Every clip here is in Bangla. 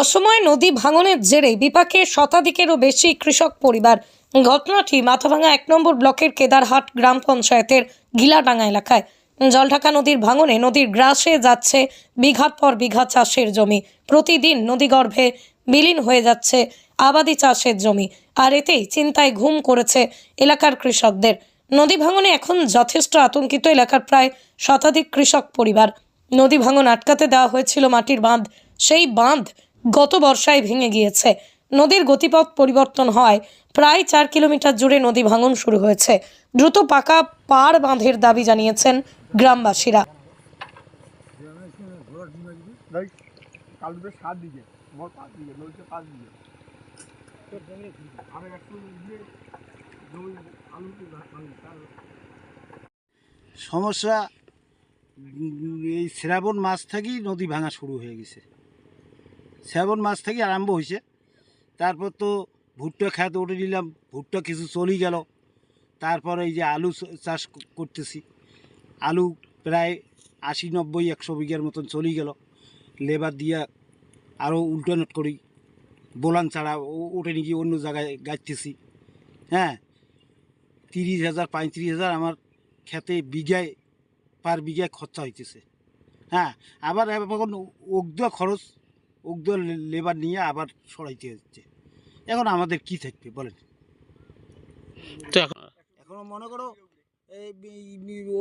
অসময়ে নদী ভাঙনের জেরে বিপাকে শতাধিকেরও বেশি কৃষক পরিবার। ঘটনাটি মাথাভাঙা এক নম্বর ব্লকের কেদারহাট গ্রাম পঞ্চায়েতের গিলাডাঙ্গা এলাকায়। জলঢাকা নদীর ভাঙনে নদীর গ্রাসে যাচ্ছে বিঘার পর বিঘা চাষের জমি। প্রতিদিন নদীগর্ভে বিলীন হয়ে যাচ্ছে আবাদি চাষের জমি, আর এতেই চিন্তায় ঘুম করেছে এলাকার কৃষকদের। নদী ভাঙনে এখন যথেষ্ট আতঙ্কিত এলাকার প্রায় শতাধিক কৃষক পরিবার। নদী ভাঙন আটকাতে দেওয়া হয়েছিল মাটির বাঁধ। সেই বাঁধ গত বর্ষায় ভেঙে গিয়েছে। নদীর গতিপথ পরিবর্তন হয়। প্রায় চার কিলোমিটার জুড়ে নদী ভাঙন শুরু হয়েছে। দ্রুত পাকা পাড় বাঁধের দাবি জানিয়েছেন গ্রামবাসীরা। সমস্যা, এই শ্রাবণ মাস থেকেই নদী ভাঙা শুরু হয়ে গেছে। শ্রাবণ মাস থেকে আরম্ভ হয়েছে। তারপর তো ভুট্টা খেত উঠে নিলাম ভুট্টা কিছু চলেই গেল। তারপর এই যে আলু চাষ করতেছি। আলু প্রায় আশি, নব্বই, একশো বিঘার মতন চলেই গেল। লেবার দিয়ে আরও উল্টানোট করি। বোলান ছাড়া ওঠে নাকি অন্য জায়গায় গাইতেছি। হ্যাঁ তিরিশ হাজার, পঁয়ত্রিশ হাজার আমার খেতে বিঘায়, পার বিঘায় খরচা হইতেছে। হ্যাঁ আবার এখন উগ্ধ খরচ উগ্ধ লেবার নিয়ে আবার সরাইতে হচ্ছে। এখন আমাদের কি থাকবে বলেন? তো এখন এখন মনে করো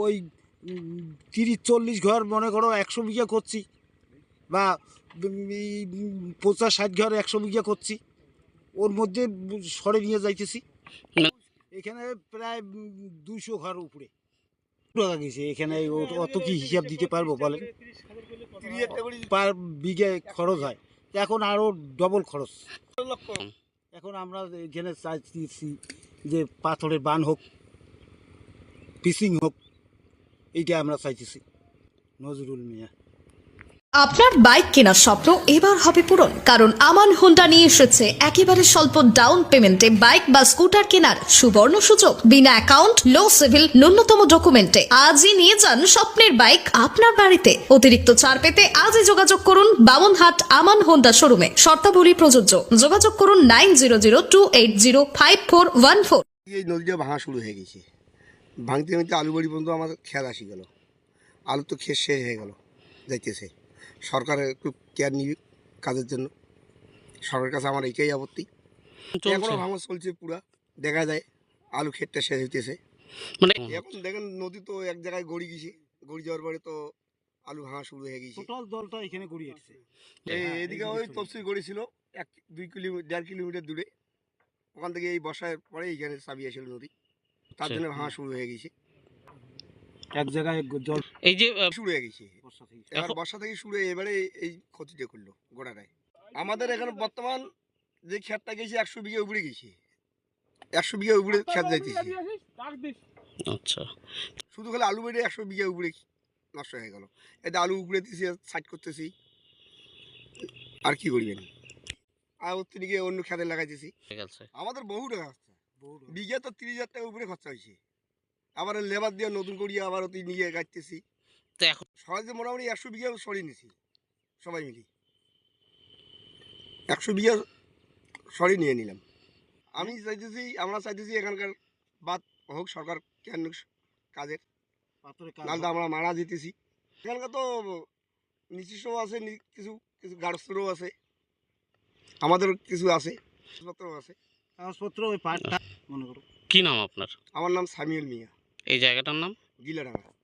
ওই তিরিশ চল্লিশ ঘর মনে করো একশো বিঘা করছি বা পঞ্চাশ ষাট ঘর একশো বিঘা করছি ওর মধ্যে সরে নিয়ে যাইতেছি। এখানে প্রায় দুশো ঘর উপরে। টাকা গেছে এখানে অত কি হিসাব দিতে পারব বলেন? পার বিঘে খরচ হয়। এখন আরও ডবল খরচ। এখন আমরা এখানে চাইছি যে পাথরের বান হোক, পিসিং হোক, এইটা আমরা চাইতেছি। নজরুল মিয়া। আপনার বাইক কেনার স্বপ্ন এবার হবে পূরণ, কারণ আমান হোন্ডা নিয়ে এসেছে একেবারে স্বল্প ডাউন পেমেন্টে বাইক বা স্কুটার কেনার সুবর্ণ সুযোগ। বিনা অ্যাকাউন্ট লো সিভিল ন্যূনতম ডকুমেন্টে আজই নিয়ে যান স্বপ্নের বাইক আপনার বাড়িতে। অতিরিক্ত ছাড় পেতে আজই যোগাযোগ করুন বামনহাট আমান হোন্ডা শোরুমে শর্তাবলী প্রযোজ্য। যোগাযোগ করুন nine zero zero two eight zero five four one four এই নদীটা ভাঙা শুরু হয়ে গেছে। ভাঙতে ভাঙতে আলু বাড়ি পর্যন্ত আমাদের খেয়াল আসি গেল। আলু তো খেয়ে শেষ হয়ে গেল, যাইতেছে। সরকারের একটু কেয়ার নিবে কাজের জন্য। সরকারের কাছে আমার এইটাই আপত্তি। চলছে। এখনও ভাঙা চলছে পুরা। দেখা যায় আলু ক্ষেতটা শেষ হইতেছে। মানে এখন দেখেন নদী তো এক জায়গায় গড়ি গেছে। গড়ি যাওয়ার পরে তো আলু ভাঙা শুরু হয়ে গেছে। টোটাল দলটা এখানে গড়িয়ে এসছে এই এদিকে ওই তফসিল গড়ি ছিল এক দুই কিলোমিটার দেড় কিলোমিটার দূরে। ওখান থেকে এই বর্ষার পরে এইখানে চাবি আসছিল নদী। তার আচ্ছা। জন্য ভাঙা শুরু হয়ে গেছে। এক জায়গায় জল এই যে শুরু হয়ে গেছে। বর্ষা থেকে। এবার বর্ষা থেকে শুরু হয়ে এবারে এই ক্ষতিটা করল গোড়াটায়। আমাদের এখানে বর্তমান যে ক্ষেতটা গেছে একশো বিঘা উপরে গেছে। একশো বিঘা উপরে ক্ষেত যাইতেছে। আচ্ছা। শুধু খালি আলু বেড়ে একশো বিঘা উপরে নষ্ট হয়ে গেল। এটা আলু উপরে দিয়েছি সাইড করতেছি। আর কি করবেন? আর ওর থেকে অন্য খেতে লাগাইতেছি। আমাদের বহু টাকা খরচা। বিঘা তো তিরিশ হাজার টাকা উপরে খরচা হয়েছে। আবার লেবার দিয়ে নতুন করিয়ে আবার ওতে নিয়ে গাইতেছি। তো এখন সহজে মোটামুটি একশো বিঘা সরিয়ে নিছি সবাই মিলে। একশো বিঘা সরিয়ে নিয়ে নিলাম। আমি চাইতেছি আমরা চাইতেছি এখানকার বাদ হোক সরকার কেন কাজের। নাহলে তো আমরা মারা যেতেছি। এখানকার তো নিচিসও আছে কিছু কিছু গার্ডসেরও আছে। আমাদের কিছু আছে আছে। কাগজপত্র ওই পাটটা মনে করো কি নাম আপনার? আমার নাম সামিউল মিয়া। এই জায়গাটার নাম? গিলাডাঙ্গা।